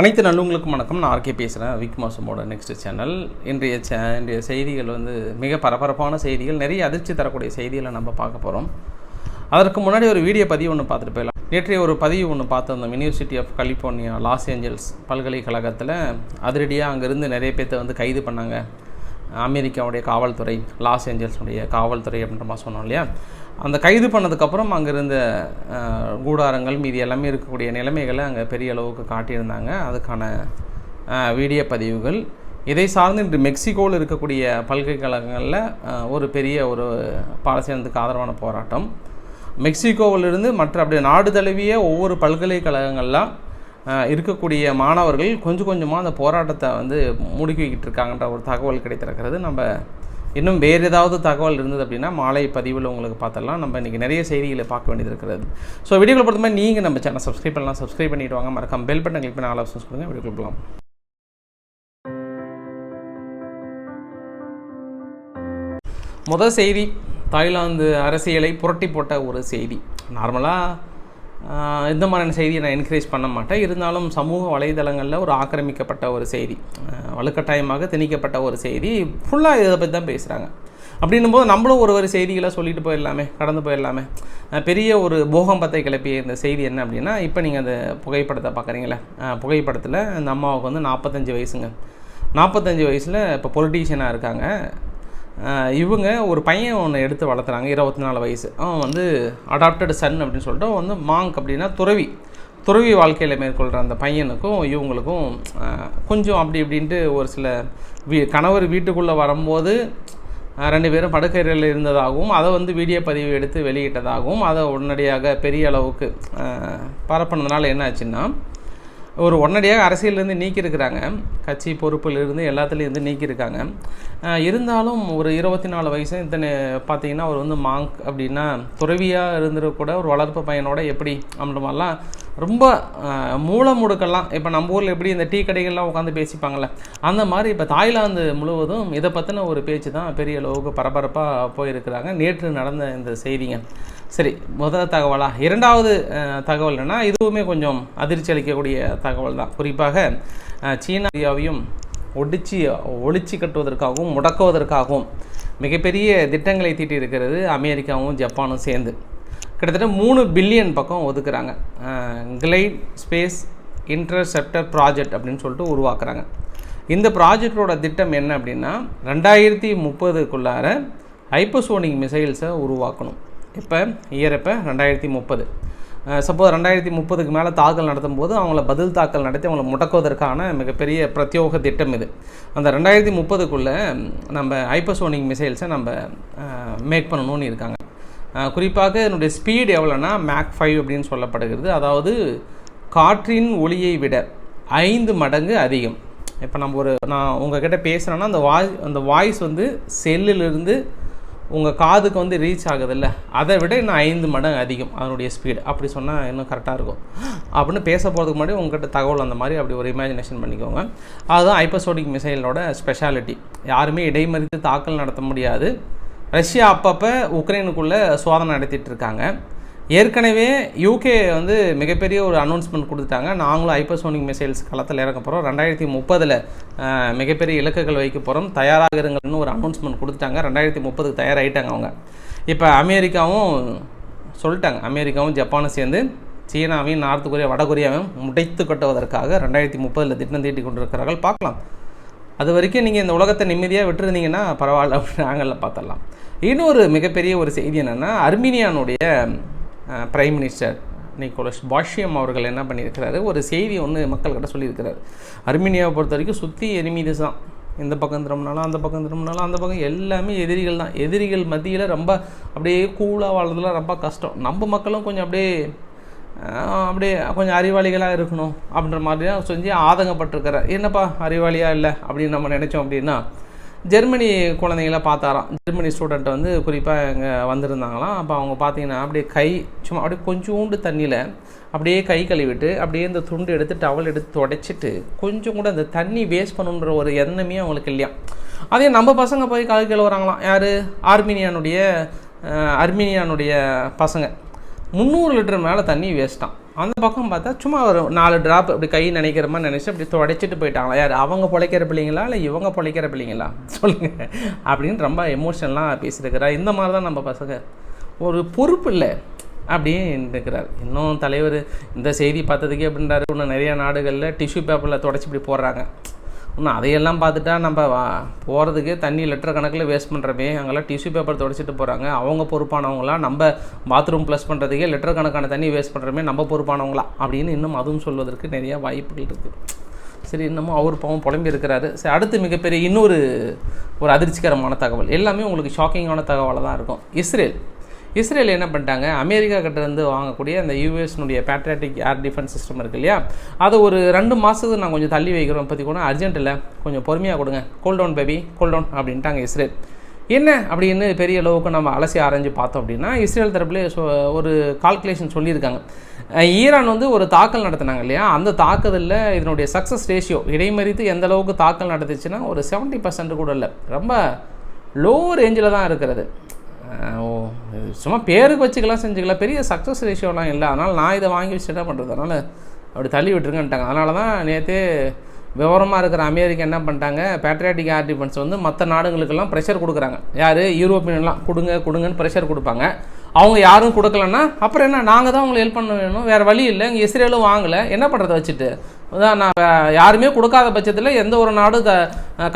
அனைத்து நல்லவங்களுக்கும் வணக்கம். நான் ஆர்கே பேசுகிறேன் விக் மாசமோட நெக்ஸ்ட் சேனல் இன்றைய சே இன்றைய செய்திகள் வந்து மிக பரபரப்பான செய்திகள். நிறைய அதிர்ச்சி தரக்கூடிய செய்திகளை நம்ம பார்க்க போகிறோம் அதற்கு முன்னாடி ஒரு வீடியோ பதிவு ஒன்று பார்த்துட்டு போயிடலாம். நேற்றைய ஒரு பதிவு ஒன்று பார்த்துருந்தோம். University of California Los Angeles பல்கலைக்கழகத்தில் அதிரடியாக அங்கேருந்து நிறைய பேர்த்த வந்து கைது பண்ணாங்க. அமெரிக்காவுடைய காவல்துறை லாஸ் ஏஞ்சல்ஸுடைய காவல்துறை அப்படின்ற மாதிரி சொன்னோம் இல்லையா? அந்த கைது பண்ணதுக்கப்புறம் அங்கே இருந்த கூடாரங்கள் மீதி எல்லாமே இருக்கக்கூடிய நிலைமைகளை அங்கே பெரிய அளவுக்கு காட்டியிருந்தாங்க. அதுக்கான வீடியோ பதிவுகள். இதை சார்ந்து இன்று மெக்சிகோவில் இருக்கக்கூடிய பல்கலைக்கழகங்களில் ஒரு பெரிய ஒரு பாலஸ்தீனத்துக்கு ஆதரவான போராட்டம். மெக்சிகோவிலிருந்து மற்ற அப்படியே நாடு தழுவிய ஒவ்வொரு பல்கலைக்கழகங்கள்லாம் இருக்கக்கூடிய மாணவர்கள் கொஞ்சம் கொஞ்சமாக அந்த போராட்டத்தை வந்து முடுக்கிக்கிட்டு இருக்காங்கன்ற ஒரு தகவல் கிடைத்திருக்கிறது. நம்ம இன்னும் வேறு ஏதாவது தகவல் இருந்தது அப்படின்னா மாலை பதிவில் உங்களுக்கு பார்த்தலாம் நம்ம இன்றைக்கி நிறைய செய்திகளை பார்க்க வேண்டியது இருக்கிறது. ஸோ வீடியோவில் பொறுத்தமாதிரி நீங்கள் நம்ம சேனல் சப்ஸ்கிரைப் பண்ணலாம். சப்ஸ்கிரைப் பண்ணிவிடுவாங்க மறக்காம பெல் பட்டன் கிளிக் பண்ணி ஆல் ஆப்ஷன்ஸ் கொடுங்க. வீடியோ போகலாம். முதல் செய்தி தாய்லாந்து அரசியலை புரட்டி போட்ட ஒரு செய்தி. நார்மலாக இந்த மாதிரியான செய்தியை நான் என்கரேஜ் பண்ண மாட்டேன். இருந்தாலும் சமூக வலைதளங்களில் ஒரு ஆக்கிரமிக்கப்பட்ட ஒரு செய்தி வலுக்கட்டாயமாக திணிக்கப்பட்ட ஒரு செய்தி ஃபுல்லாக இதை பற்றி தான் பேசுகிறாங்க அப்படின்னும் போது நம்மளும் ஒரு ஒரு செய்திகளை சொல்லிட்டு போயிடலாமே கடந்து போயிடலாமே. பெரிய ஒரு பூகம்பத்தை கிளப்பிய இந்த செய்தி என்ன அப்படின்னா இப்போ நீங்கள் அந்த புகைப்படத்தை பார்க்குறீங்களே புகைப்படத்தில் அந்த அம்மாவுக்கு வந்து நாற்பத்தஞ்சு வயசுங்க. நாற்பத்தஞ்சு வயசில் இப்போ பொலிட்டீஷியனாக இருக்காங்க. இவங்க ஒரு பையன் ஒன்று எடுத்து வளர்த்துறாங்க இருபத்தி நாலு வயசு. அவன் வந்து அடாப்டட் சன் அப்படின்னு சொல்லிட்டு அவன் வந்து மாங்க் அப்படின்னா துறவி. துறவி வாழ்க்கையில் மேற்கொள்கிற அந்த பையனுக்கும் இவங்களுக்கும் கொஞ்சம் அப்படி இப்படின்ட்டு ஒரு சில வீ கணவர் வீட்டுக்குள்ளே வரும்போது ரெண்டு பேரும் படுக்கையில் இருந்ததாகவும் அதை வந்து வீடியோ பதிவு எடுத்து வெளியிட்டதாகவும் அதை உடனடியாக பெரிய அளவுக்கு பரப்பினதுனால என்ன ஆச்சுன்னா ஒரு உடனடியாக அரசியலேருந்து நீக்கியிருக்கிறாங்க. கட்சி பொறுப்பிலிருந்து எல்லாத்துலேயும் இருந்து நீக்கியிருக்காங்க இருந்தாலும் ஒரு இருபத்தி நாலு வயசு இத்தனை பார்த்தீங்கன்னா அவர் வந்து மாங்க் அப்படின்னா துறவியாக இருந்துட்டு கூட ஒரு வளர்ப்பு பையனோட எப்படி அப்படின்ற மாதிரிலாம் ரொம்ப மூளை மூல முடுக்கெல்லாம் இப்போ நம்ம ஊரில் எப்படி இந்த டீ கடைகள்லாம் உட்காந்து பேசிப்பாங்கள்ல அந்த மாதிரி இப்போ தாய்லாந்து முழுவதும் இதை பற்றின ஒரு பேச்சு தான் பெரிய அளவுக்கு பரபரப்பாக போயிருக்கிறாங்க. நேற்று நடந்த இந்த செய்திங்க. சரி முதல் தகவலா? இரண்டாவது தகவல் என்னன்னா இதுவுமே கொஞ்சம் அதிர்ச்சி அளிக்கக்கூடிய தகவல் தான். குறிப்பாக அஹ், சீனா இந்தியாவையும் ஒடிச்சு ஒழிச்சு கட்டுவதற்காகவும் முடக்குவதற்காகவும் மிகப்பெரிய திட்டங்களை தீட்டி இருக்கிறது அமெரிக்காவும் ஜப்பானும் சேர்ந்து. கிட்டத்தட்ட மூணு பில்லியன் பக்கம் ஒதுக்குறாங்க. கிளைட் ஸ்பேஸ் இன்டர்செப்டர் ப்ராஜெக்ட் அப்படின்னு சொல்லிட்டு உருவாக்குறாங்க. இந்த ப்ராஜெக்டோட திட்டம் என்ன அப்படின்னா ரெண்டாயிரத்தி முப்பதுக்குள்ளார ஹைப்பர்சோனிக் மிசைல்ஸை உருவாக்கணும். இப்போ இயர் இப்போ ரெண்டாயிரத்தி முப்பது. சப்போஸ் ரெண்டாயிரத்தி முப்பதுக்கு மேலே தாக்கல் நடத்தும் போது அவங்கள பதில் தாக்கல் நடத்தி அவங்கள முடக்குவதற்கான மிகப்பெரிய பிரத்யோக திட்டம் இது. அந்த ரெண்டாயிரத்தி முப்பதுக்குள்ளே நம்ம ஹைப்பர்சோனிக் மிசைல்ஸை நம்ம மேக் பண்ணணும்னு இருக்காங்க. குறிப்பாக இதனுடைய ஸ்பீடு எவ்வளோன்னா மேக் ஃபைவ் அப்படின்னு சொல்லப்படுகிறது. அதாவது காற்றின் ஒளியை விட ஐந்து மடங்கு அதிகம். இப்போ நம்ம ஒரு நான் உங்ககிட்ட பேசுகிறேன்னா அந்த வாய் அந்த வாய்ஸ் வந்து செல்லிலிருந்து உங்கள் காதுக்கு வந்து ரீச் ஆகுதில்ல? அதை விட இன்னும் ஐந்து மடங்கு அதிகம் அதனுடைய ஸ்பீடு அப்படி சொன்னால் இன்னும் கரெக்டாக இருக்கும். அப்படின்னு பேச போகிறதுக்கு முன்னாடி உங்கள்கிட்ட தகவல் அந்த மாதிரி அப்படி ஒரு இமேஜினேஷன் பண்ணிக்கோங்க. அதுதான் ஹைப்பர்சோனிக் மிசைலோட ஸ்பெஷாலிட்டி யாருமே இடைமறித்து தாக்கல் நடத்த முடியாது. ரஷ்யா அப்பப்போ உக்ரைனுக்குள்ளே சோதனை நடத்திட்டு இருக்காங்க. ஏற்கனவே யூகே வந்து மிகப்பெரிய ஒரு அனௌன்ஸ்மெண்ட் கொடுத்துட்டாங்க. நாங்களும் ஹைப்பர்சோனிக் மிசைல்ஸ் களத்தில் இறக்க போகிறோம் ரெண்டாயிரத்தி முப்பதில் மிகப்பெரிய இலக்குகள் வைக்க போகிறோம் தயாராக இருங்கள்னு ஒரு அனௌன்ஸ்மெண்ட் கொடுத்துட்டாங்க. ரெண்டாயிரத்தி முப்பதுக்கு தயாராகிட்டாங்க அவங்க. இப்போ அமெரிக்காவும் சொல்லிட்டாங்க. அமெரிக்காவும் ஜப்பானும் சேர்ந்து சீனாவையும் நார்த் கொரியா வட கொரியாவையும் முடைத்து கட்டுவதற்காக ரெண்டாயிரத்தி முப்பதில் திட்டம் தீட்டி கொண்டிருக்கிறார்கள். பார்க்கலாம். அது வரைக்கும் நீங்கள் இந்த உலகத்தை நிம்மதியாக விட்டுருந்தீங்கன்னா பரவாயில்ல அப்படின்னு நாங்களில் பார்த்துடலாம். இன்னொரு மிகப்பெரிய ஒரு செய்தி என்னென்னா அர்மீனியானுடைய பிரைம் மினிஸ்டர் நிக்கோலஸ் பாஷ்யம் அவர்கள் என்ன பண்ணியிருக்கிறாரு? ஒரு செய்தி ஒன்று மக்கள்கிட்ட சொல்லியிருக்கிறார். அர்மீனியாவை பொறுத்த வரைக்கும் சுற்றி எனிமீஸ் தான். இந்த பக்கம் திரும்பினாலும் அந்த பக்கம் திரும்பினாலும் அந்த பக்கம் எல்லாமே எதிரிகள் தான். எதிரிகள் மத்தியில் ரொம்ப அப்படியே கூலாக வாழ்றதுலாம் ரொம்ப கஷ்டம். நம்ம மக்களும் கொஞ்சம் அப்படியே அப்படியே கொஞ்சம் அறிவாளிகளாக இருக்கணும் அப்படின்ற மாதிரி தான் செஞ்சு ஆதங்கப்பட்டிருக்கிறார். என்னப்பா அறிவாளியாக இல்லை அப்படின்னு நம்ம நினச்சோம் அப்படின்னா ஜெர்மனி குழந்தைங்கள பார்த்தாராம். ஜெர்மனி ஸ்டூடெண்ட் வந்து குறிப்பாக இங்கே வந்திருந்தாங்களாம். அப்போ அவங்க பார்த்தீங்கன்னா அப்படியே கை சும்மா அப்படியே கொஞ்சோண்டு தண்ணியில் அப்படியே கை கழுவிட்டு அப்படியே இந்த துண்டு எடுத்து டவல் எடுத்து துடைச்சிட்டு கொஞ்சம் கூட அந்த தண்ணி வேஸ்ட் பண்ணுன்ற ஒரு எண்ணமே அவங்களுக்கு இல்லையா? அதே நம்ம பசங்க போய் கை கழுவுறாங்களாம் யார்? ஆர்மீனியானுடைய அர்மீனியானுடைய பசங்க. முந்நூறு லிட்டர் மேலே தண்ணி வேஸ்ட்டான் அந்த பக்கம் பார்த்தா சும்மா ஒரு நாலு ட்ராப் இப்படி கை நினைக்கிற மாதிரி நினச்சி அப்படி துடைச்சிட்டு போயிட்டாங்களா? யார் அவங்க பிழைக்கிற பிள்ளைங்களா? இல்லை இவங்க பிழைக்கிற பிள்ளைங்களா? சொல்லுங்கள் அப்படின்னு ரொம்ப எமோஷனலாக பேசியிருக்கிறா இந்த மாதிரி தான் நம்ம பசங்க. ஒரு பொறுப்பு இல்லை. அப்படின்னு இருக்கிறார். இன்னும் தலைவர் இந்த செய்தி பார்த்ததுக்கே அப்படின்றாரு. இன்னும் நிறைய நாடுகளில் டிஷ்யூ பேப்பரில் தொடச்சி இப்படி போடுறாங்க. இன்னும் அதையெல்லாம் பார்த்துட்டா நம்ம போகிறதுக்கு தண்ணி லிட்டர் கணக்கில் வேஸ்ட் பண்ணுறமே அங்கெல்லாம் டிஷ்யூ பேப்பர் துடைச்சிட்டு போகிறாங்க அவங்க பொறுப்பானவங்களாம் நம்ம பாத்ரூம் ப்ளஸ் பண்ணுறதுக்கே லிட்டர் கணக்கான தண்ணி வேஸ்ட் பண்ணுறமே நம்ம பொறுப்பானவங்களா? அப்படின்னு இன்னும் அதுவும் சொல்வதற்கு நிறையா வாய்ப்புகள் இருக்குது சரி இன்னமும் அவர் பாவம் புலம்பி இருக்கிறாரு. சரி அடுத்து மிகப்பெரிய இன்னொரு ஒரு அதிர்ச்சிகரமான தகவல். எல்லாமே உங்களுக்கு ஷாக்கிங்கான தகவலாக தான் இருக்கும். இஸ்ரேல். இஸ்ரேல் என்ன பண்ணிட்டாங்க? அமெரிக்கா கிட்டேருந்து வாங்கக்கூடிய அந்த யூஎஸ்னுடைய பேட்ரியாட்டிக் ஏர் டிஃபென்ஸ் சிஸ்டம் இருக்கு இல்லையா? அதை ஒரு ரெண்டு மாதத்துக்கு நான் கொஞ்சம் தள்ளி வைக்கிறோம் பற்றி கூட அர்ஜென்ட் இல்லை. கொஞ்சம் பொறுமையாக கொடுங்க. Cool down baby cool down அப்படின்ட்டாங்க இஸ்ரேல். என்ன அப்படின்னு பெரிய அளவுக்கு நம்ம அலசி ஆராய்ஞ்சு பார்த்தோம் அப்படின்னா இஸ்ரேல் தரப்புல ஒரு கால்குலேஷன் சொல்லியிருக்காங்க. ஈரான் வந்து ஒரு தாக்கல் நடத்தினாங்க இல்லையா? அந்த தாக்குதலில் இதனுடைய சக்ஸஸ் ரேஷியோ இடைமறித்து எந்த அளவுக்கு தாக்கல் நடந்துச்சுன்னா ஒரு 70% பர்சன்ட் கூட இல்லை. ரொம்ப லோ ரேஞ்சில் தான் இருக்கிறது. சும்மா பேருக்கு வச்சுக்கலாம் செஞ்சுக்கலாம். பெரிய சக்ஸஸ் ரேஷியோலாம் இல்லை. அதனால் நான் இதை வாங்கி வச்சு என்ன பண்ணுறது அதனால் அப்படி தள்ளி விட்டுருங்கன்ட்டாங்க. அதனால தான் நேற்று விவரமாக இருக்கிற அமெரிக்கா என்ன பண்ணிட்டாங்க? பேட்ரியாட்டிக் ஏர் டிஃபென்ஸ் வந்து மற்ற நாடுகளுக்கெல்லாம் ப்ரெஷர் கொடுக்குறாங்க. யார்? யூரோப்பியன்லாம் கொடுங்க கொடுங்கன்னு ப்ரெஷர் கொடுப்பாங்க. அவங்க யாரும் கொடுக்கலன்னா அப்புறம் என்ன? நாங்கள் தான் அவங்களை ஹெல்ப் பண்ண வேணும். வேறு வழி இல்லை. இங்கே இஸ்ரேலும் வாங்கலை. என்ன பண்ணுறதை வச்சுட்டு? நான் யாருமே கொடுக்காத பட்சத்தில் எந்த ஒரு நாடு த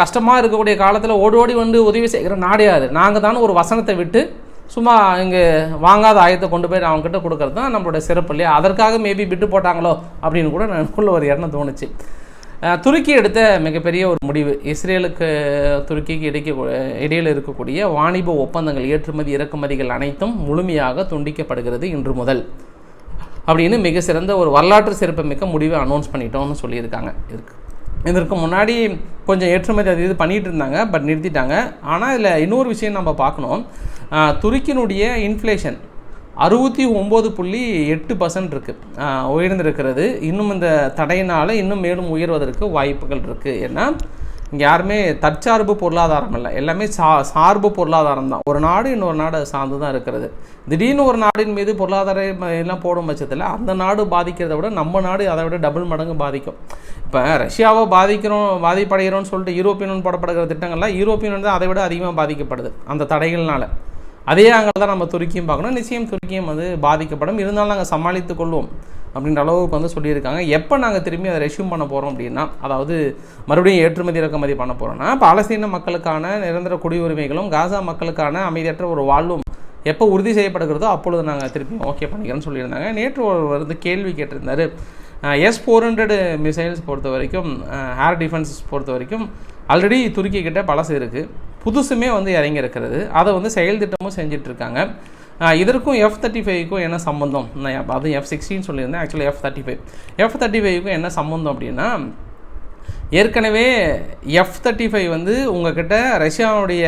கஷ்டமாக இருக்கக்கூடிய காலத்தில் ஓடி ஓடி வந்து உதவி செய்கிற நாடே நாங்கள் தானே ஒரு வசனத்தை விட்டு சும்மா இங்கே வாங்காத ஆயத்தை கொண்டு போய் அவங்ககிட்ட கொடுக்கறது தான் நம்மளோட சிறப்பு இல்லையா அதற்காக மேபி விட்டு போட்டாங்களோ அப்படின்னு கூட எனக்குள்ள ஒரு எண்ணம் தோணுச்சு. துருக்கி எடுத்த மிகப்பெரிய ஒரு முடிவு. இஸ்ரேலுக்கு துருக்கிக்கு இடைக்க இடையில் இருக்கக்கூடிய வாணிப ஒப்பந்தங்கள் ஏற்றுமதி இறக்குமதிகள் அனைத்தும் முழுமையாக துண்டிக்கப்படுகிறது இன்று முதல். அப்படின்னு மிக சிறந்த ஒரு வரலாற்று சிறப்புமிக்க முடிவை அனௌன்ஸ் பண்ணிட்டோம்னு சொல்லியிருக்காங்க. இருக்கு இதற்கு முன்னாடி கொஞ்சம் ஏற்றுமதி அது இது பண்ணிட்டு இருந்தாங்க பட் நிறுத்திட்டாங்க. ஆனால் இதில் இன்னொரு விஷயம் நம்ம பார்க்கணும். துருக்கினுடைய இன்ஃப்ளேஷன் அறுபத்தி ஒம்பது புள்ளி எட்டு பர்சன்ட் இருக்குது உயர்ந்திருக்கிறது. இன்னும் இந்த தடையினால் இன்னும் மேலும் உயர்வதற்கு வாய்ப்புகள் இருக்குது ஏன்னா இங்கே யாருமே தற்சார்பு பொருளாதாரம் இல்லை. எல்லாமே சா சார்பு பொருளாதாரம் தான். ஒரு நாடு இன்னொரு நாடு சார்ந்து தான் இருக்கிறது. திடீர்னு ஒரு நாடின் மீது பொருளாதார எல்லாம் போடும் பட்சத்தில் அந்த நாடு பாதிக்கிறத விட நம்ம நாடு அதை விட டபுள் மடங்கு பாதிக்கும். இப்போ ரஷ்யாவை பாதிக்கிறோம் பாதிப்படைகிறோம்னு சொல்லிட்டு யூரோப்பியன் போடப்படுகிற திட்டங்கள்லாம் யூரோப்பியன் தான் அதை விட அதிகமாக பாதிக்கப்படுது அந்த தடைகள்னால். அதே அங்கே தான் நம்ம துருக்கியும் பார்க்கணும். நிச்சயம் துருக்கியும் வந்து பாதிக்கப்படும். இருந்தாலும் நாங்கள் சமாளித்துக் கொள்வோம். அப்படின்ற அளவுக்கு வந்து சொல்லியிருக்காங்க. எப்போ நாங்கள் திரும்பி அதை ரெஷ்யூம் பண்ண போகிறோம் அப்படின்னா அதாவது மறுபடியும் ஏற்றுமதி இறக்குமதி பண்ண போகிறோம்னா பாலஸ்தீன மக்களுக்கான நிரந்தர குடியுரிமைகளும் காசா மக்களுக்கான அமைதியற்ற ஒரு வாழ்வும் எப்போ உறுதி செய்யப்படுகிறதோ அப்பொழுது நாங்கள் திருப்பி ஓகே பண்ணிக்கிறோம்னு சொல்லியிருந்தாங்க. நேற்று ஒரு வந்து கேள்வி கேட்டிருந்தாரு. எஸ் ஃபோர் ஹண்ட்ரடு மிசைல்ஸ் பொறுத்த வரைக்கும் ஏர் டிஃபென்ஸ் பொறுத்த வரைக்கும் ஆல்ரெடி துருக்கி கிட்ட பழசு இருக்குது புதுசுமே வந்து இறங்கி இருக்கிறது அதை வந்து செயல் திட்டமும் செஞ்சிட்ருக்காங்க இதற்கும் எஃப் தேர்ட்டி ஃபைவ்க்கும் என்ன சம்மந்தம் நான் அது அதுவும் எஃப் சிக்ஸ்டின்னு சொல்லியிருந்தேன். Actually F thirty five F thirty ஃபைவ்க்கும் என்ன சம்மந்தம் அப்படின்னா ஏற்கனவே எஃப் தேர்ட்டி ஃபைவ் வந்து உங்ககிட்ட ரஷ்யாவுடைய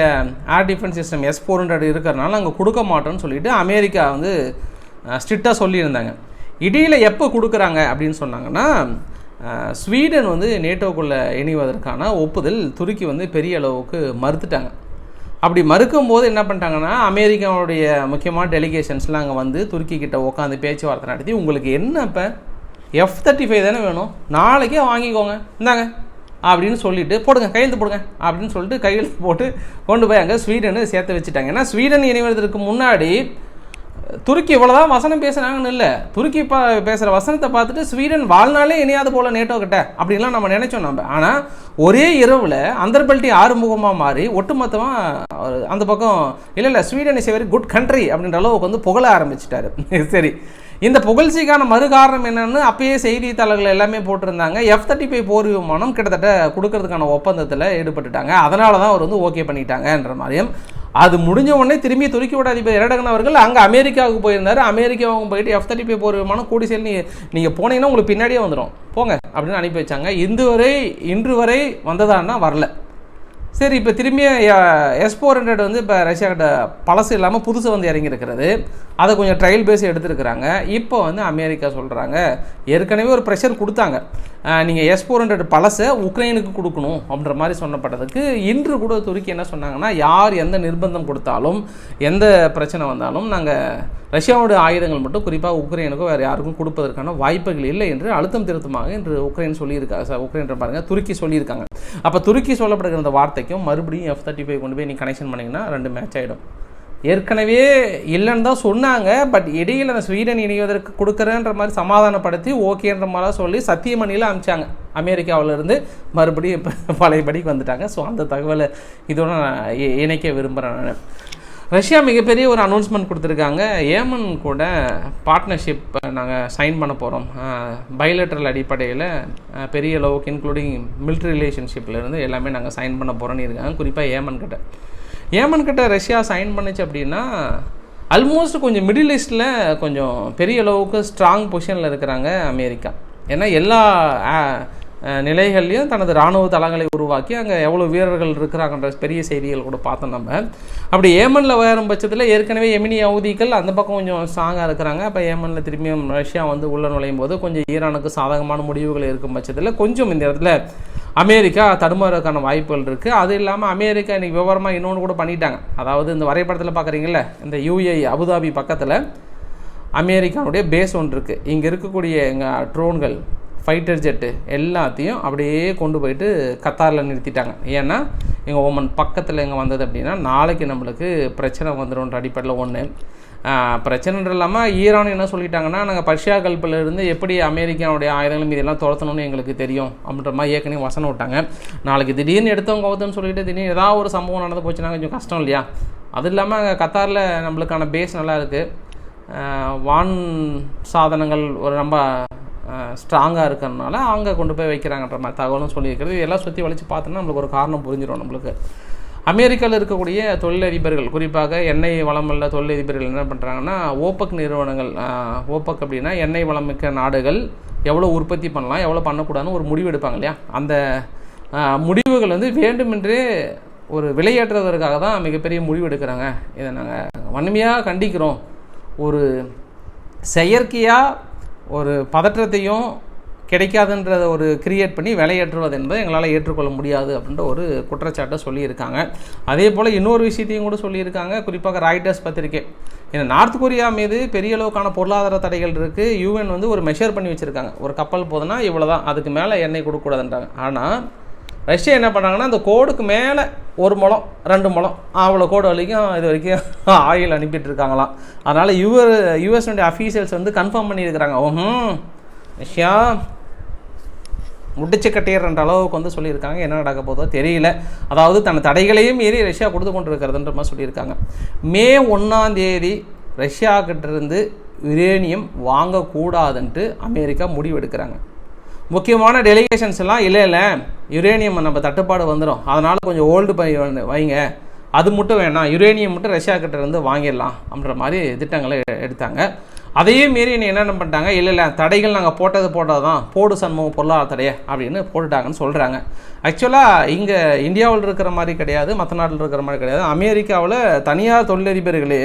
air defence system S four hundred இருக்கிறனால அங்கே கொடுக்க மாட்டோம்னு சொல்லிட்டு அமெரிக்கா வந்து ஸ்ட்ரிக்டாக சொல்லியிருந்தாங்க. இடையில் எப்போ கொடுக்குறாங்க அப்படின்னு சொன்னாங்கன்னா ஸ்வீடன் வந்து நேட்டோக்குள்ளே இணைவதற்கான ஒப்புதல் துருக்கி வந்து பெரிய அளவுக்கு மறுத்துட்டாங்க. அப்படி மறுக்கும்போது என்ன பண்ணிட்டாங்கன்னா அமெரிக்காவுடைய முக்கியமான டெலிகேஷன்ஸ்லாம் அங்கே வந்து துருக்கி கிட்ட உட்காந்து பேச்சுவார்த்தை நடத்தி உங்களுக்கு என்ன இப்போ? எஃப் தேர்ட்டி ஃபைவ் தானே வேணும்? நாளைக்கே வாங்கிக்கோங்க. இந்தாங்க. அப்படின்னு சொல்லிட்டு போடுங்க கையெழுத்து போடுங்க. அப்படின்னு சொல்லிட்டு கையெழுத்து போட்டு கொண்டு போய் அங்கே ஸ்வீடனு சேர்த்து வச்சுட்டாங்க. ஏன்னா ஸ்வீடன் இணைவதற்கு முன்னாடி துருக்கி இவ்வளோதான் வசனம் பேசுனாங்கன்னு இல்லை. துருக்கி பா பேசுகிற வசனத்தை பார்த்துட்டு ஸ்வீடன் வாழ்நாளே இணையாது போல நேட்டோ கிட்ட அப்படின்லாம் நம்ம நினைச்சோம் நம்ம. ஆனால் ஒரே இரவில் அந்தர்பல்ட்டி ஆறுமுகமாக மாறி ஒட்டுமொத்தமாக அந்த பக்கம் இல்லை இல்லை Sweden is a very good country அப்படின்ற அளவுக்கு வந்து புகழ ஆரம்பிச்சிட்டாரு. சரி. இந்த புகழ்ச்சிக்கான மறு காரணம் என்னன்னு அப்பயே செய்தித்தாளர்கள் எல்லாமே போட்டிருந்தாங்க. எஃப் தேர்ட்டி ஃபைவ் போர் விமானம் கிட்டத்தட்ட கொடுக்கறதுக்கான ஒப்பந்தத்தில் ஈடுபட்டுட்டாங்க. அதனால தான் அவர் வந்து ஓகே பண்ணிட்டாங்கன்ற மாதிரியும் அது முடிஞ்ச உடனே திரும்பி துருக்கியோட அதிபர் இரடகன் அவர்கள் அங்கே அமெரிக்காவுக்கு போயிருந்தாரு. அமெரிக்காவுக்கு போயிட்டு எஃப் தேர்ட்டி ஃபைவ் போர் விமானம் கூடி சேர்ந்து நீங்கள் போனீங்கன்னா உங்களுக்கு பின்னாடியே வந்துடும் போங்க அப்படின்னு அனுப்பி வச்சாங்க. இன்று வரை இன்று வரை வந்ததான்னா வரல. சரி இப்போ திரும்பி எஸ் ஃபோர் ஹண்ட்ரட் வந்து இப்போ ரஷ்யாக்கிட்ட பழசு இல்லாமல் புதுசு வந்து இறங்கியிருக்கிறது. அதை கொஞ்சம் ட்ரையல் பேஸ் எடுத்துருக்குறாங்க. இப்போ வந்து அமெரிக்கா சொல்கிறாங்க ஏற்கனவே ஒரு ப்ரெஷர் கொடுத்தாங்க. நீங்கள் எஸ் ஃபோர் ஹண்ட்ரட் பழசை உக்ரைனுக்கு கொடுக்கணும் அப்படின்ற மாதிரி சொன்னப்பட்டதுக்கு இன்று கூட துருக்கி என்ன சொன்னாங்கன்னா யார் எந்த நிர்பந்தம் கொடுத்தாலும் எந்த பிரச்சனை வந்தாலும் நாங்கள் ரஷ்யாவுடைய ஆயுதங்கள் மட்டும் குறிப்பாக உக்ரைனுக்கோ வேறு யாருக்கும் கொடுப்பதற்கான வாய்ப்புகள் இல்லை என்று அழுத்தம் திருத்தமாக இன்று உக்ரைன் சொல்லியிருக்காங்க சார் உக்ரைன் பாருங்கள் துருக்கி சொல்லியிருக்காங்க. அப்போ துருக்கி சொல்லப்படுகிற அந்த வார்த்தைக்கும் மறுபடியும் எஃப் தேர்ட்டி ஃபைவ் கொண்டு போய் நீ கனெக்ஷன் பண்ணிங்கன்னா ரெண்டு மேட்ச் ஆகிடும் ஏற்கனவே இல்லைன்னு தான் சொன்னாங்க பட் இடையில் அந்த ஸ்வீடன் இணைவதற்கு கொடுக்குறேன்ற மாதிரி சமாதானப்படுத்தி ஓகேன்ற மாதிரிலாம் சொல்லி சத்தியமணியில் அமிச்சாங்க. அமெரிக்காவிலேருந்து மறுபடியும் இப்போ பழையபடிக்கு வந்துட்டாங்க. ஸோ அந்த தகவலை இதோட நான் இணைக்க விரும்புகிறேன் நான். ரஷ்யா மிகப்பெரிய ஒரு அனௌன்ஸ்மெண்ட் கொடுத்துருக்காங்க. ஏமன் கூட பார்ட்னர்ஷிப் நாங்கள் சைன் பண்ண போகிறோம் பைலேட்ரல் அடிப்படையில் பெரிய அளவுக்கு இன்க்ளூடிங் மிலிட்ரி ரிலேஷன்ஷிப்லேருந்து எல்லாமே நாங்கள் சைன் பண்ண போகிறோன்னு இருக்காங்க. குறிப்பாக ஏமன் கிட்ட. ஏமன் கிட்ட ரஷ்யா சைன் பண்ணுச்சு அப்படின்னா ஆல்மோஸ்ட் கொஞ்சம் மிடில் ஈஸ்டில் கொஞ்சம் பெரிய அளவுக்கு ஸ்ட்ராங் பொசிஷனில் இருக்கிறாங்க அமெரிக்கா. ஏன்னா எல்லா நிலைகள்லையும் தனது இராணுவ தளங்களை உருவாக்கி அங்கே எவ்வளோ வீரர்கள் இருக்கிறாங்கன்ற பெரிய செய்திகள் கூட பார்த்தோம் நம்ம. அப்படி ஏமனில் வரும் பட்சத்தில் ஏற்கனவே எமினி அவதிகள் அந்த பக்கம் கொஞ்சம் ஸ்ட்ராங்காக இருக்கிறாங்க. அப்போ ஏமனில் திரும்பியும் ரஷ்யா வந்து உள்ள நுழையும் போது கொஞ்சம் ஈரானுக்கு சாதகமான முடிவுகள் இருக்கும் பட்சத்தில் கொஞ்சம் இந்த இடத்துல அமெரிக்கா தடுமாறதுக்கான வாய்ப்புகள் இருக்குது அது இல்லாமல் அமெரிக்கா இன்றைக்கி விவரமாக இன்னொன்று கூட பண்ணிட்டாங்க. அதாவது இந்த வரைபடத்தில் பார்க்குறீங்களே இந்த யூஏ அபுதாபி பக்கத்தில் அமெரிக்காவுடைய பேஸ் ஒன்று இருக்குது இங்கே இருக்கக்கூடிய எங்கள் ட்ரோன்கள் ஃபைட்டர் ஜெட்டு எல்லாத்தையும் அப்படியே கொண்டு போயிட்டு கத்தாரில் நிறுத்திட்டாங்க. ஏன்னா எங்கள் ஓமன் பக்கத்தில் எங்கே வந்தது அப்படின்னா நாளைக்கு நம்மளுக்கு பிரச்சனை வந்துடும்ன்ற அடிப்படையில் ஒன்று பிரச்சனைன்ற இல்லாமல் ஈரான் என்ன சொல்லிட்டாங்கன்னா நாங்கள் பர்ஷியா கல்பில் இருந்து எப்படி அமெரிக்காவுடைய ஆயுதங்கள் இதெல்லாம் துரத்தணும்னு எங்களுக்கு தெரியும் அப்படின்ற மாதிரி ஏற்கனவே வசனம் விட்டாங்க. நாளைக்கு திடீர்னு எடுத்தவங்க கவுத்துன்னு சொல்லிட்டு திடீர்னு ஏதாவது ஒரு சம்பவம் நடந்து போச்சுன்னா கொஞ்சம் கஷ்டம் இல்லையா? அது இல்லாமல் அங்கே கத்தாரில் நம்மளுக்கான பேஸ் நல்லா இருக்குது வான் சாதனங்கள் ஒரு ரொம்ப ஸ்ட்ராங்காக இருக்கிறதுனால அங்கே கொண்டு போய் வைக்கிறாங்கன்ற மாதிரி தகவலும் சொல்லியிருக்கிறது. இதெல்லாம் சுற்றி வலிச்சு பார்த்தோன்னா நம்மளுக்கு ஒரு காரணம் புரிஞ்சிடும் நம்மளுக்கு. அமெரிக்காவில் இருக்கக்கூடிய தொழிலதிபர்கள் குறிப்பாக எண்ணெய் வளமுள்ள தொழிலதிபர்கள் என்ன பண்ணுறாங்கன்னா ஓப்பக் நிறுவனங்கள் ஓபக் ஓப்பக் அப்படின்னா எண்ணெய் வளமிக்க நாடுகள் எவ்வளோ உற்பத்தி பண்ணலாம் எவ்வளோ பண்ணக்கூடாதுன்னு ஒரு முடிவு எடுப்பாங்க இல்லையா? அந்த முடிவுகள் வந்து வேண்டுமென்றே ஒரு விலையேற்றுவதற்காக தான் மிகப்பெரிய முடிவு எடுக்கிறாங்க. இதை நாங்கள் வன்மையாக கண்டிக்கிறோம். ஒரு செயற்கையாக ஒரு பதற்றத்தையும் கிடைக்காதுன்றத ஒரு கிரியேட் பண்ணி விலையேற்றுவது என்பதை எங்களால் ஏற்றுக்கொள்ள முடியாது அப்படின்ற ஒரு குற்றச்சாட்டை சொல்லியிருக்காங்க. அதே போல் இன்னொரு விஷயத்தையும் கூட சொல்லியிருக்காங்க. குறிப்பாக ராய்டர்ஸ் பத்திரிகை. ஏன்னா நார்த் கொரியா மீது பெரிய அளவுக்கான பொருளாதார தடைகள் இருக்குது யூஎன் வந்து ஒரு மெஷர் பண்ணி வச்சுருக்காங்க. ஒரு கப்பல் போதுன்னா இவ்வளோ தான் அதுக்கு மேலே எண்ணெய் கொடுக்கக்கூடாதுன்றாங்க. ஆனால் ரஷ்யா என்ன பண்ணாங்கன்னா அந்த கோடுக்கு மேலே ஒரு முளம் ரெண்டு முளம் அவ்வளோ கோடு வரைக்கும் இது வரைக்கும் ஆயில் அனுப்பிட்டு இருக்காங்களாம் அதனால் யுவர் யூஎஸ்னுடைய அஃபீஷியல்ஸ் வந்து கன்ஃபார்ம் பண்ணியிருக்கிறாங்க. ஓஹும் ரஷ்யா முடிச்சு கட்டிடுற அளவுக்கு வந்து சொல்லியிருக்காங்க. என்ன நடக்க போதோ தெரியல. அதாவது தன் தடைகளையும் மீறி ரஷ்யா கொடுத்து கொண்டு இருக்கிறதுன்ற மாதிரி சொல்லியிருக்காங்க. மே ஒன்றாம் தேதி ரஷ்யா யுரேனியம் வாங்கக்கூடாதுன்ட்டு அமெரிக்கா முடிவெடுக்கிறாங்க. முக்கியமான டெலிகேஷன்ஸ் எல்லாம் இல்லை இல்லை. யுரேனியம் நம்ம தட்டுப்பாடு வந்துடும் அதனால் கொஞ்சம் ஓல்டு பை வைங்க. அது மட்டும் வேணாம். யுரேனியம் மட்டும் ரஷ்யா கிட்ட இருந்து வாங்கிடலாம் அப்படின்ற மாதிரி திட்டங்களை எடுத்தாங்க. அதையும் மீறி நீ என்னென்ன பண்ணிட்டாங்க? இல்லை இல்லை தடைகள் நாங்கள் போட்டது போட்டது தான் போடு சண்முக பொருளாதார தடையை அப்படின்னு போட்டுட்டாங்கன்னு சொல்கிறாங்க ஆக்சுவலாக இங்கே இந்தியாவில் இருக்கிற மாதிரி கிடையாது மற்ற நாட்டில் இருக்கிற மாதிரி கிடையாது. அமெரிக்காவில் தனியார் தொழிலதிபர்களே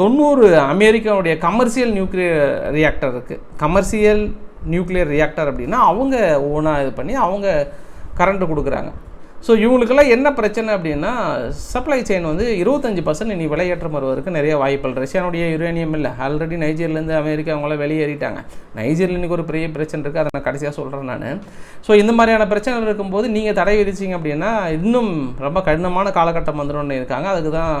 தொண்ணூறு அமெரிக்காவுடைய கமர்ஷியல் நியூக்ளியர் ரியாக்டர் இருக்குது கமர்ஷியல் நியூக்ளியர் ரியாக்டர் அப்படின்னா அவங்க ஓனாக இது பண்ணி அவங்க கரண்ட்டு கொடுக்குறாங்க. ஸோ இவங்களுக்கெல்லாம் என்ன பிரச்சனை அப்படின்னா சப்ளை செயின் வந்து இருபத்தஞ்சி பர்சன்ட் இனி விலையேற்றம் வருவதற்கு நிறைய வாய்ப்புகள். ரஷ்யானுடைய யுரேனியம் இல்லை. ஆல்ரெடி நைஜீரியாலேருந்து அமெரிக்கா அவங்களாம் வெளியேறிட்டாங்க. நைஜீரியில் இன்றைக்கி ஒரு பெரிய பிரச்சனை இருக்குது அதை நான் கடைசியாக சொல்கிறேன் நான். ஸோ இந்த மாதிரியான பிரச்சனைகள் இருக்கும்போது நீங்கள் தடை விதிச்சிங்க அப்படின்னா இன்னும் ரொம்ப கடினமான காலகட்டம் வந்துடும்னு இருக்காங்க. அதுக்கு தான்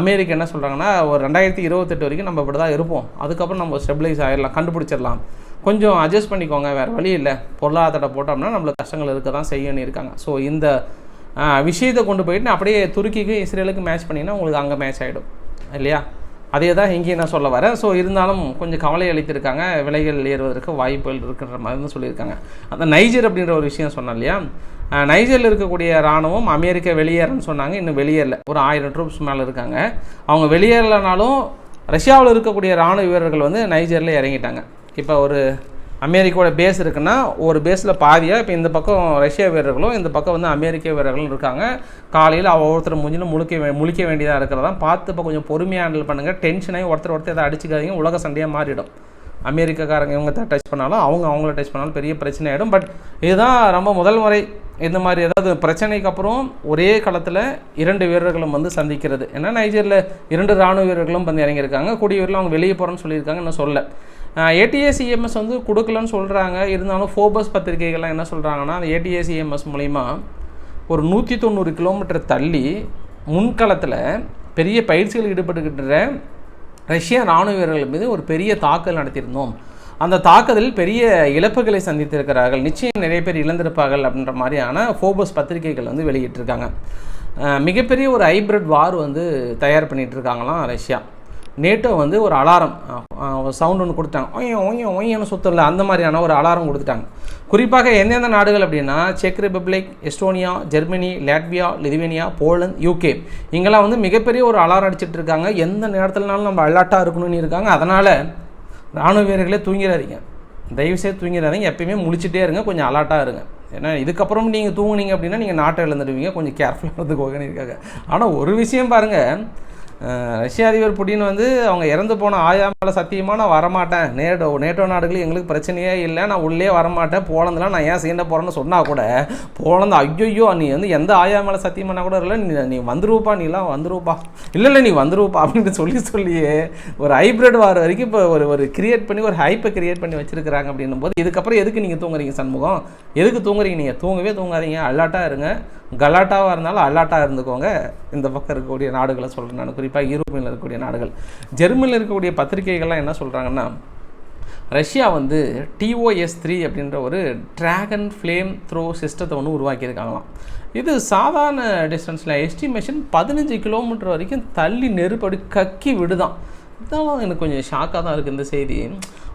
அமெரிக்கா என்ன சொல்கிறாங்கன்னா ஒரு ரெண்டாயிரத்தி இருபத்தெட்டு வரைக்கும் நம்ம இப்படி தான் இருப்போம். அதுக்கப்புறம் நம்ம ஸ்டெபிளைஸ் ஆகிடலாம் கண்டுபிடிச்சிடலாம் கொஞ்சம் அட்ஜஸ்ட் பண்ணிக்கோங்க வேறு வழி இல்லை. பொருளாதாரத்தை போட்டோம்னா நம்மளுக்கு கஷ்டங்கள் இருக்க தான் செய்யணும்னு இருக்காங்க. ஸோ இந்த விஷயத்தை கொண்டு போயிட்டு அப்படியே துருக்கிக்கு இஸ்ரேலுக்கு மேட்ச் பண்ணிங்கன்னா உங்களுக்கு அங்கே மேட்ச் ஆகிடும் இல்லையா? அதே தான் இங்கேயும் நான் சொல்ல வரேன். ஸோ இருந்தாலும் கொஞ்சம் கவலை அளித்திருக்காங்க. விலைகள் ஏறுவதற்கு வாய்ப்புகள் இருக்கின்ற மாதிரி தான் சொல்லியிருக்காங்க. அந்த நைஜர் அப்படின்ற ஒரு விஷயம் சொன்னேன் இல்லையா? நைஜரில் இருக்கக்கூடிய இராணுவம் அமெரிக்கா வெளியேறன்னு சொன்னாங்க. இன்னும் வெளியேறல. ஒரு ஆயிரம் ட்ரூப்ஸ் மேலே இருக்காங்க. அவங்க வெளியேறலனாலும் ரஷ்யாவில் இருக்கக்கூடிய இராணுவ வீரர்கள் வந்து நைஜரில் இறங்கிட்டாங்க. இப்போ ஒரு அமெரிக்காவோட பேஸ் இருக்குன்னா ஒரு பேஸில் பாதியாக இப்போ இந்த பக்கம் ரஷ்யா வீரர்களும் இந்த பக்கம் வந்து அமெரிக்க வீரர்களும் இருக்காங்க. காலையில் ஒவ்வொருத்தர் மூஞ்சிலும் முழிக்க வே முழிக்க வேண்டியதாக இருக்கிறதா? பார்த்து இப்போ கொஞ்சம் பொறுமையாக ஹேண்டில் பண்ணுங்கள் டென்ஷனாகி ஒருத்தர் ஒருத்தர் எதை அடிச்சுக்காதீங்க உலக சண்டையாக மாறிடும். அமெரிக்காக்காரங்க இவங்க டச் பண்ணாலும் அவங்க அவங்கள டச் பண்ணாலும் பெரிய பிரச்சனை ஆகிடும் பட் இதுதான் ரொம்ப முதல் முறை இந்த மாதிரி ஏதாவது பிரச்சனைக்கு அப்புறம் ஒரே களத்தில் இரண்டு வீரர்களும் வந்து சந்திக்கிறது. ஏன்னா நைஜரில் இரண்டு ராணுவ வீரர்களும் வந்து இறங்கியிருக்காங்க. கூடிய வீரர்கள் அவங்க வெளியே போகிறேன்னு சொல்லியிருக்காங்க இன்னும் சொல்ல ஏடிஏசிஎம்எஸ் வந்து கொடுக்கலன்னு சொல்கிறாங்க இருந்தாலும் ஃபோபஸ் பத்திரிகைகள்லாம் என்ன சொல்கிறாங்கன்னா அந்த ஏடிஏசிஎம்எஸ் மூலிமா ஒரு நூற்றி தொண்ணூறு கிலோமீட்டர் தள்ளி முன்களத்தில் பெரிய பயிற்சிகள் ஈடுபட்டுக்கிட்டு ரஷ்ய ராணுவ வீரர்கள் மீது ஒரு பெரிய தாக்குதல் நடத்தியிருந்தோம். அந்த தாக்குதலில் பெரிய இழப்புகளை சந்தித்திருக்கிறார்கள். நிச்சயம் நிறைய பேர் இழந்திருப்பார்கள் அப்படின்ற மாதிரியான ஃபோபஸ் பத்திரிகைகள் வந்து வெளியிட்டிருக்காங்க. மிகப்பெரிய ஒரு ஹைப்ரிட் வார் வந்து தயார் பண்ணிகிட்டு இருக்காங்களாம் ரஷ்யா. நேட்டோ வந்து ஒரு அலாரம் ஒரு சவுண்ட் ஒன்று கொடுத்தாங்க. ஒய்யோ ஒய்யோ ஒய்யன்னு சுத்தல அந்த மாதிரியான ஒரு அலாரம் கொடுத்துட்டாங்க. குறிப்பாக எந்தெந்த நாடுகள் அப்படின்னா check Republic Estonia Germany Latvia Lithuania Poland UK இங்கெல்லாம் வந்து மிகப்பெரிய ஒரு அலாரம் அடிச்சிட்டு இருக்காங்க. எந்த நேரத்துலனாலும் நம்ம அலர்ட்டாக இருக்கணும்னு இருக்காங்க. அதனால் ராணுவ வீரர்களே தூங்கிடாதீங்க. தயவுசெய்து தூங்கிடாதீங்க. எப்பயுமே முழிச்சிட்டே இருங்க. கொஞ்சம் அலர்ட்டாக இருங்க. ஏன்னா இதுக்கப்புறம் நீங்கள் தூங்குனீங்க அப்படின்னா நீங்கள் நாட்டை இழந்துடுவீங்க. கொஞ்சம் கேர்ஃபுல்லாக இருந்துக்கோங்கன்னு இருக்காங்க ஆனால் ஒரு விஷயம் பாருங்கள் ரஷ்ய அதிபர் புடின் வந்து அவங்க இறந்து போன ஆயா மேலே சத்தியமாக நான் வரமாட்டேன். நேட்டோ நேட்டோ நாடுகளும் எங்களுக்கு பிரச்சனையே இல்லை. நான் உள்ளே வரமாட்டேன். போலந்தெலாம் நான் ஏன் சீண்ட போகிறேன்னு சொன்னால் கூட போலந்து ஐயோ நீ வந்து எந்த ஆயா மேலே சத்தியமானா கூட இல்லை. நீ நீ வந்துருவப்பா நீலாம் வந்துருவப்பா இல்லை இல்லை நீ வந்துருவப்பா அப்படின்னு சொல்லி சொல்லியே ஒரு ஹைப்ரிட் வார வரைக்கும் இப்போ ஒரு ஒரு கிரியேட் பண்ணி ஒரு ஹைப்பை கிரியேட் பண்ணி வச்சுருக்கிறாங்க அப்படின்னும் போது இதுக்கப்புறம் எதுக்கு நீங்கள் தூங்குறீங்க சண்முகம்? எதுக்கு தூங்குறீங்க? நீங்கள் தூங்கவே தூங்காதீங்க. அல்லாட்டாக இருங்க. கலாட்டாவாக இருந்தாலும் அல்லாட்டாக இருந்துக்கோங்க. இந்த பக்கம் இருக்கக்கூடிய நாடுகளை சொல்கிறேன் நான். குறிப்பாக யூரோப்பில் இருக்கக்கூடிய நாடுகள். ஜெர்மனியில் இருக்கக்கூடிய பத்திரிகைகள்லாம் என்ன சொல்கிறாங்கன்னா ரஷ்யா வந்து டிஓஎஸ் த்ரீ அப்படின்ற ஒரு ட்ராகன் ஃப்ளேம் த்ரோ சிஸ்டத்தை ஒன்று உருவாக்கியிருக்காங்களாம். இது சாதாரண டிஸ்டன்ஸில் எஸ்டிமேஷன் பதினஞ்சு கிலோமீட்டர் வரைக்கும் தள்ளி நெருப்படி கக்கி விடுதான். இதெல்லாம் எனக்கு கொஞ்சம் ஷாக்காக தான் இருக்குது இந்த செய்தி.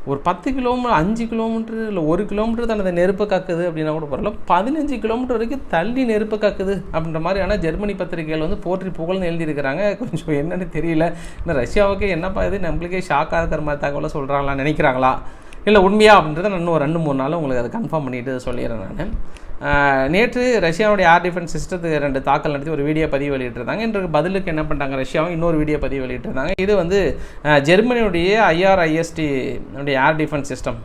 ஒரு பத்து கிலோமீட்டர் அஞ்சு கிலோமீட்டர் இல்லை ஒரு கிலோமீட்டர் தனது நெருப்பு கக்குது அப்படின்னா கூட பரவாயில்ல. பதினஞ்சு கிலோமீட்டர் வரைக்கும் தள்ளி நெருப்பு கக்குது அப்படின்ற மாதிரியான ஜெர்மனி பத்திரிகைகள் வந்து போற்றி புகழ்னு எழுதியிருக்கிறாங்க. கொஞ்சம் என்னன்னு தெரியல. இந்த ரஷ்யாவுக்கு என்னப்பா இது? நம்மளுக்கே ஷாக்காக இருக்கிற மாதிரி தகவலை சொல்கிறாங்களா நினைக்கிறாங்களா? இல்லை உண்மையா அப்படின்றத நான் இன்னும் ஒரு ரெண்டு மூணு நாள் உங்களுக்கு அதை கன்ஃபார்ம் பண்ணிட்டு சொல்லிடுறேன் நான். நேற்று ரஷ்யாவுடைய ஏர் டிஃபென்ஸ் சிஸ்டத்துக்கு ரெண்டு தாக்கல் நடத்தி ஒரு வீடியோ பதிவு வெளியிட்டிருந்தாங்க. இன்றைக்கு பதிலுக்கு என்ன பண்ணிட்டாங்க ரஷ்யாவும் இன்னொரு வீடியோ பதிவு வெளியிட்டிருந்தாங்க. இது வந்து ஜெர்மனியுடைய ஐஆர்ஐஎஸ்டி உடைய ஏர் டிஃபென்ஸ் சிஸ்டம்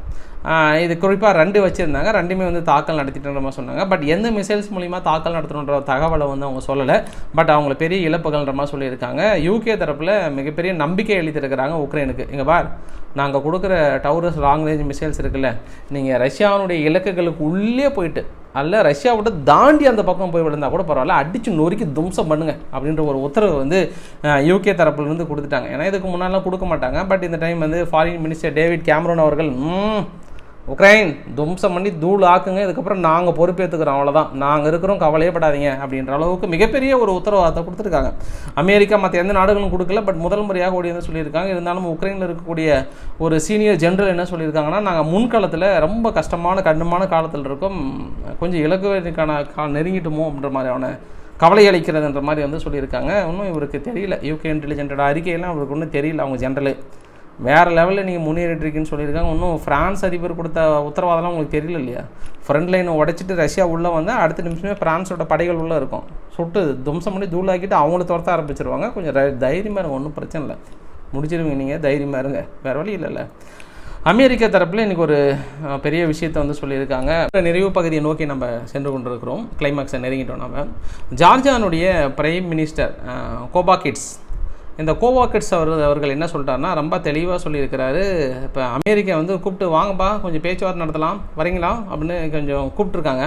இது குறிப்பாக ரெண்டு வச்சுருந்தாங்க. ரெண்டுமே வந்து தாக்கல் நடத்திட்டுன்ற மாதிரி சொன்னாங்க. பட் எந்த மிசைல்ஸ் மூலிமா தாக்கல் நடத்தணுன்ற தகவலை வந்து அவங்க சொல்லலை. பட் அவங்களை பெரிய இழப்புகள்ன்ற மாதிரி சொல்லியிருக்காங்க. யூகே தரப்பில் மிகப்பெரிய நம்பிக்கை எழுதியிருக்கிறாங்க உக்ரைனுக்கு. இங்கே பார் நாங்கள் கொடுக்குற டவுரஸ் லாங் ரேஞ்ச் மிசைல்ஸ் இருக்குல்ல நீங்கள் ரஷ்யாவுடைய இலக்குகளுக்கு உள்ளே போயிட்டு அல்ல ரஷ்யா விட்டு தாண்டி அந்த பக்கம் போய் விழுந்தால் கூட பரவாயில்ல அடித்து நொறுக்கி தும்சம் பண்ணுங்க அப்படின்ற ஒரு உத்தரவு வந்து யூகே தரப்புலேருந்து கொடுத்துட்டாங்க. ஏன்னா இதுக்கு முன்னாலாம் கொடுக்க மாட்டாங்க. பட் இந்த டைம் வந்து ஃபாரின் மினிஸ்டர் டேவிட் கேமரோன் அவர்கள் உக்ரைன் தும்சம் பண்ணி தூள் ஆக்குங்க இதுக்கப்புறம் நாங்கள் பொறுப்பேற்றுக்கிறோம் அவ்வளோதான் நாங்கள் இருக்கிறோம் கவலையே படாதீங்க அப்படின்ற அளவுக்கு மிகப்பெரிய ஒரு உத்தரவாதத்தை கொடுத்துருக்காங்க. அமெரிக்கா மற்ற எந்த நாடுகளும் கொடுக்கல பட் முதல் முறையாக ஓடியது சொல்லியிருக்காங்க. இருந்தாலும் உக்ரைனில் இருக்கக்கூடிய ஒரு சீனியர் ஜென்ரல் என்ன சொல்லியிருக்காங்கன்னா நாங்கள் முன்காலத்தில் ரொம்ப கஷ்டமான கடினமான காலத்தில் இருக்கோம். கொஞ்சம் இலக்குவதற்கான கா நெருங்கிட்டுமோ அப்படின்ற மாதிரியான கவலை அளிக்கிறதுன்ற மாதிரி வந்து சொல்லியிருக்காங்க. இன்னும் இவருக்கு தெரியல. யூகே இன்டெலிஜென்ட்டோட அறிக்கையெல்லாம் அவருக்கு ஒன்றும் தெரியல அவங்க ஜென்ரலு வேறு லெவலில் நீங்கள் முன்னேறிட்டுருக்குன்னு சொல்லியிருக்காங்க. இன்னும் ஃப்ரான்ஸ் அதிபர் கொடுத்த உத்தரவாதம்லாம் உங்களுக்கு தெரியல இல்லையா? ஃப்ரண்ட் லைனை உடைச்சிட்டு ரஷ்யா உள்ளே வந்தால் அடுத்த நிமிஷமே ஃப்ரான்ஸோட படைகள் உள்ளே இருக்கும். சுட்டு தும்சம் பண்ணி தூளாக்கிட்டு அவங்கள துரத்த ஆரம்பிச்சிருவாங்க. கொஞ்சம் ர- தைரியமாக இருங்க ஒன்றும் பிரச்சனை இல்லை. முடிச்சிருவீங்க நீங்கள் தைரியமாக இருங்க. வேறு வழி இல்லைல்ல. அமெரிக்க தரப்பில் இன்றைக்கி ஒரு பெரிய விஷயத்தை வந்து சொல்லியிருக்காங்க. நிறைவு பகுதியை நோக்கி நம்ம சென்று கொண்டிருக்கிறோம். கிளைமேக்ஸை நெருங்கிட்டோம் நம்ம ஜார்ஜானுடைய பிரைம் மினிஸ்டர் கோபா கிட்ஸ் இந்த கோவாக்கட்ஸ் அவர் அவர்கள் என்ன சொல்லிட்டாருன்னா ரொம்ப தெளிவாக சொல்லியிருக்கிறாரு. இப்போ அமெரிக்கா வந்து கூப்பிட்டு வாங்கப்பா கொஞ்சம் பேச்சுவார்த்தை நடத்தலாம். வரீங்களா? அப்படின்னு கொஞ்சம் கூப்பிட்ருக்காங்க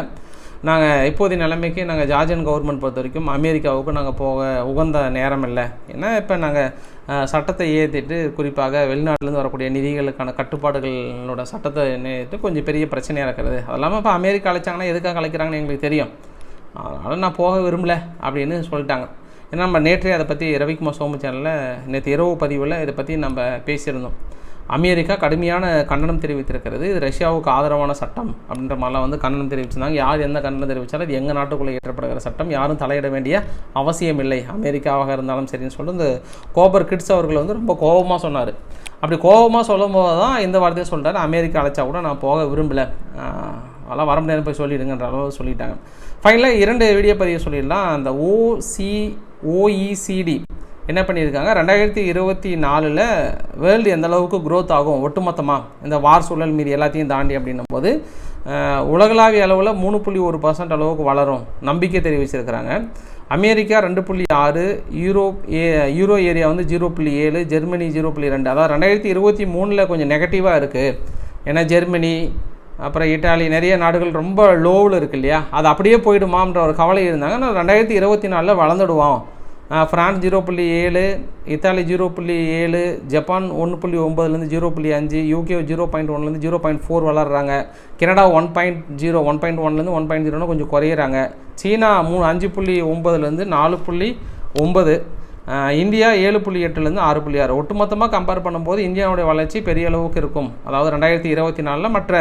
நாங்கள் இப்போதைய நிலைமைக்கு நாங்கள் ஜார்ஜியன் கவர்மெண்ட் பொறுத்த வரைக்கும் அமெரிக்காவுக்கு நாங்கள் போக உகந்த நேரம் இல்லை. ஏன்னா இப்போ நாங்கள் சட்டத்தை ஏற்றிட்டு குறிப்பாக வெளிநாட்டிலேருந்து வரக்கூடிய நிதிகளுக்கான கட்டுப்பாடுகளோட சட்டத்தை ஏற்றிட்டு கொஞ்சம் பெரிய பிரச்சனையாக இருக்கிறது. அது இல்லாமல் இப்போ அமெரிக்கா அழைச்சாங்கன்னா எதுக்காக அழைக்கிறாங்கன்னு எங்களுக்கு தெரியும். அதனால் நான் போக விரும்பல அப்படின்னு சொல்லிட்டாங்க. ஏன்னா நம்ம நேற்றே அதை பற்றி ரவிக்குமார் சோமு சேனலில் நேற்று இரவு பதிவில் இதை பற்றி நம்ம பேசியிருந்தோம். அமெரிக்கா கடுமையான கண்டனம் தெரிவித்திருக்கிறது. இது ரஷ்யாவுக்கு ஆதரவான சட்டம் அப்படின்ற மாதிரிலாம் வந்து கண்டனம் தெரிவிச்சிருந்தாங்க. யார் எந்த கண்டனம் தெரிவித்தாலும் இது எங்கள் நாட்டுக்குள்ளே ஏற்றப்படுகிற சட்டம். யாரும் தலையிட வேண்டிய அவசியம் இல்லை. அமெரிக்காவாக இருந்தாலும் சரின்னு சொல்லிட்டு இந்த கோபர் கிட்ஸ் அவர்கள் வந்து ரொம்ப கோபமாக சொன்னார். அப்படி கோபமாக சொல்லும் போது தான் இந்த வார்த்தையை சொல்லிட்டாரு. அமெரிக்கா அழைச்சா கூட நான் போக விரும்பலை. அதெல்லாம் வர முடியாது போய் சொல்லிடுங்கன்ற அளவு சொல்லிட்டாங்க. ஃபைனலாக இரண்டு வீடியோ பதிவு சொல்லிடலாம். அந்த ஓசி ஓஇசிடி என்ன பண்ணியிருக்காங்க? ரெண்டாயிரத்தி இருபத்தி நாலில் வேர்ல்டு எந்த அளவுக்கு க்ரோத் ஆகும்? ஒட்டுமொத்தமாக இந்த வார் சூழல் மீதி எல்லாத்தையும் தாண்டி அப்படின்னும் போது உலகளாவிய அளவில் மூணு புள்ளி ஒரு பர்சன்ட் அளவுக்கு வளரும். நம்பிக்கை தெரிவிச்சிருக்கிறாங்க. அமெரிக்கா ரெண்டு புள்ளி ஆறு யூரோப் ஏ யூரோ ஏரியா வந்து ஜீரோ புள்ளி ஏழு ஜெர்மனி ஜீரோ புள்ளி ரெண்டு. அதாவது ரெண்டாயிரத்தி இருபத்தி மூணில் கொஞ்சம் நெகட்டிவாக இருக்குது ஏன்னா ஜெர்மனி அப்புறம் இட்டாலி நிறைய நாடுகள் ரொம்ப லோவில் இருக்கு இல்லையா? அது அப்படியே போயிடுமான்ற ஒரு கவலை இருந்தாங்க. நான் ரெண்டாயிரத்தி இருபத்தி நாலில் வளர்ந்துடுவோம். ஃப்ரான்ஸ் ஜீரோ புள்ளி ஏழு இத்தாலி ஜீரோ புள்ளி ஏழு ஜப்பான் ஒன்று புள்ளி ஒம்பதுலேருந்து ஜீரோ புள்ளி அஞ்சு யூகே ஜீரோ பாயிண்ட் ஒன்லேருந்து zero point four வளர்றாங்க. Canada one point zero one point ஒன்லேருந்து ஒன் பாயிண்ட் ஜீரோன்னு கொஞ்சம் குறையிறாங்க. சீனா மூணு அஞ்சு புள்ளி ஒம்பதுலேருந்து நாலு புள்ளி ஒம்பது இந்தியா ஏழு புள்ளி எட்டுலேருந்து ஆறு புள்ளி ஆறு. ஒட்டுமொத்தமாக கம்பேர் பண்ணும்போது இந்தியாவுடைய வளர்ச்சி பெரிய அளவுக்கு இருக்கும். அதாவது ரெண்டாயிரத்தி இருபத்தி நாலில் மற்ற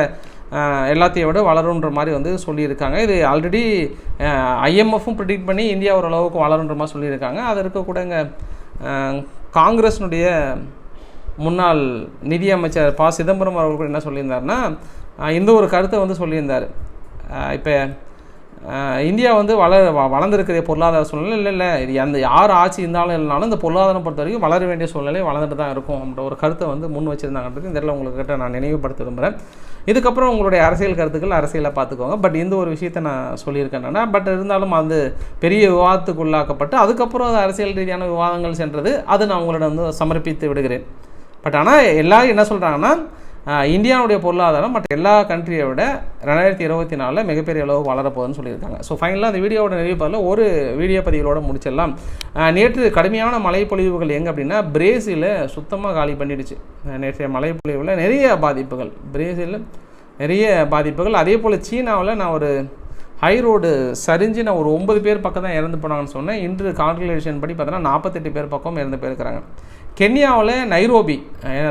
எல்லாத்தையும் விட வளருன்ற மாதிரி வந்து சொல்லியிருக்காங்க. இது ஆல்ரெடி ஐஎம்எஃப்பும் ப்ரிடிக்ட் பண்ணி இந்தியா ஓரளவுக்கு வளருன்ற மாதிரி சொல்லியிருக்காங்க. அது இருக்கக்கூட இங்கே காங்கிரஸினுடைய முன்னாள் நிதியமைச்சர் ப. சிதம்பரம் அவர்கள் கூட என்ன சொல்லியிருந்தாருன்னா இந்த ஒரு கருத்தை வந்து சொல்லியிருந்தார். இப்போ இந்தியா வந்து வளர வளர்ந்துருக்கிற பொருளாதார சூழ்நிலை இல்லை இல்லை. இது அந்த யார் ஆட்சி இருந்தாலும் இல்லைனாலும் இந்த பொருளாதாரம் பொறுத்த வரைக்கும் வளர வேண்டிய சூழ்நிலை வளர்ந்துட்டு தான் இருக்கும் அப்படின்ற ஒரு கருத்தை வந்து முன் வச்சிருந்தாங்கன்றது இந்த இடத்துல உங்களுக்கு கிட்ட நான் நினைவுபடுத்த விரும்புகிறேன் இதுக்கப்புறம் உங்களுடைய அரசியல் கருத்துக்கள் அரசியலை பார்த்துக்கோங்க. பட் இந்த ஒரு விஷயத்தை நான் சொல்லியிருக்கேன் என்னன்னா பட் இருந்தாலும் அது பெரிய விவாதத்துக்கு உள்ளாக்கப்பட்டு அதுக்கப்புறம் அது அரசியல் ரீதியான விவாதங்கள் சென்றது அது நான் உங்களிடம் வந்து சமர்ப்பித்து விடுகிறேன். பட் ஆனால் எல்லோரும் என்ன சொல்கிறாங்கன்னா இந்தியாவுடைய பொருளாதாரம் மற்ற எல்லா கண்ட்ரியை விட ரெண்டாயிரத்தி இருபத்தி நாலில் மிகப்பெரிய அளவு வளரப்போகுதுன்னு சொல்லியிருக்காங்க. ஸோ ஃபைனலாக அந்த வீடியோவோட நிறைவு ஒரு வீடியோ பதிவுகளோட முடிச்சிடலாம். நேற்று கடுமையான மழைப்பொழிவுகள் எங்கே அப்படின்னா பிரேசிலை சுத்தமாக காலி பண்ணிடுச்சு. நேற்றைய மழைப்பொழிவில் நிறைய பாதிப்புகள். பிரேசிலில் நிறைய பாதிப்புகள். அதே போல் சீனாவில் நான் ஒரு ஹை ரோடு சரிஞ்சு நான் ஒரு ஒன்பது பேர் பக்கம் தான் இறந்து போனாங்கன்னு சொன்னேன். இன்று கால்குலேஷன் படி பார்த்தோன்னா நாற்பத்தெட்டு பேர் பக்கம் இறந்து போயிருக்கிறாங்க. கென்யாவில் நைரோபி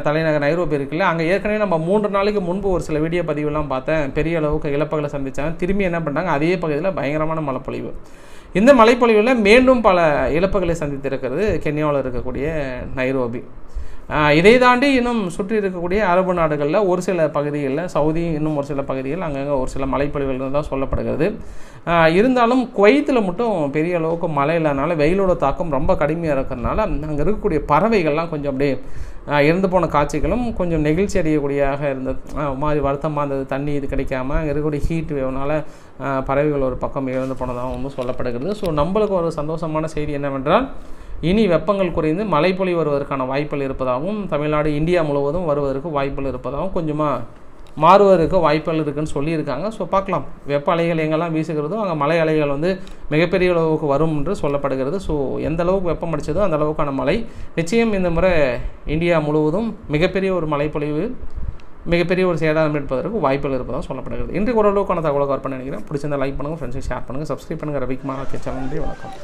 தலைநகர் நைரோபி இருக்குல்ல அங்கே ஏற்கனவே நம்ம மூன்று நாளைக்கு முன்பு ஒரு சில வீடியோ பதிவுலாம் பார்த்தேன். பெரிய அளவுக்கு இழப்புகளை சந்தித்தாங்க திரும்பி என்ன பண்ணாங்க அதே பகுதியில் பயங்கரமான மழைப்பொழிவு. இந்த மழைப்பொழிவில் மீண்டும் பல இழப்புகளை சந்தித்திருக்கிறது கென்யாவில் இருக்கக்கூடிய நைரோபி. இதை தாண்டி இன்னும் சுற்றி இருக்கக்கூடிய அரபு நாடுகளில் ஒரு சில பகுதிகளில் சவுதி இன்னும் ஒரு சில பகுதிகள் அங்கங்கே ஒரு சில மலைப்பொழிவுகள் தான் சொல்லப்படுகிறது. இருந்தாலும் குவைத்தில் மட்டும் பெரிய அளவுக்கு மழை இல்லாதனால வெயிலோட தாக்கம் ரொம்ப கடுமையாக இருக்கிறதுனால அங்கே இருக்கக்கூடிய பறவைகள்லாம் கொஞ்சம் அப்படியே இறந்து போன காட்சிகளும் கொஞ்சம் நெகிழ்ச்சி அடையக்கூடியதாக இருந்தது. மாதிரி வருத்தமாக இருந்தது. தண்ணி இது கிடைக்காம அங்கே இருக்கக்கூடிய ஹீட் வேவ்னால பறவைகள் ஒரு பக்கம் இழந்து போனதாகவும் சொல்லப்படுகிறது. ஸோ நம்மளுக்கு ஒரு சந்தோஷமான செய்தி என்னவென்றால் இனி வெப்பங்கள் குறைந்து மழைப்பொழி வருவதற்கான வாய்ப்புகள் இருப்பதாகவும் தமிழ்நாடு இந்தியா முழுவதும் வருவதற்கு வாய்ப்புகள் இருப்பதாகவும் கொஞ்சமாக மாறுவதற்கு வாய்ப்புகள் இருக்குன்னு சொல்லியிருக்காங்க. ஸோ பார்க்கலாம். வெப்ப அலைகள் எங்கெல்லாம் வீசுகிறதோ அங்கே மலை அலைகள் வந்து மிகப்பெரிய அளவுக்கு வரும் என்று சொல்லப்படுகிறது. ஸோ எந்த அளவுக்கு வெப்பம் அடித்ததோ அந்த அளவுக்கான மழை. நிச்சயம் இந்த முறை இந்தியா முழுவதும் மிகப்பெரிய ஒரு மழைப்பொழிவு மிகப்பெரிய ஒரு சேதாரம் எடுப்பதற்கு வாய்ப்புகள் இருப்பதாக சொல்லப்படுகிறது. இன்றைக்கு ஓரளவுக்கான தகவலை கவர் பண்ண நினைக்கிறேன். பிடிச்சிருந்தா லைக் பண்ணுங்கள் ஃப்ரெண்ட்ஸுக்கு ஷேர் பண்ணுங்கள் சப்ஸ்கிரைப் பண்ணுங்கள் ரவிக்குமார் சேனல் நன்றி வணக்கம்.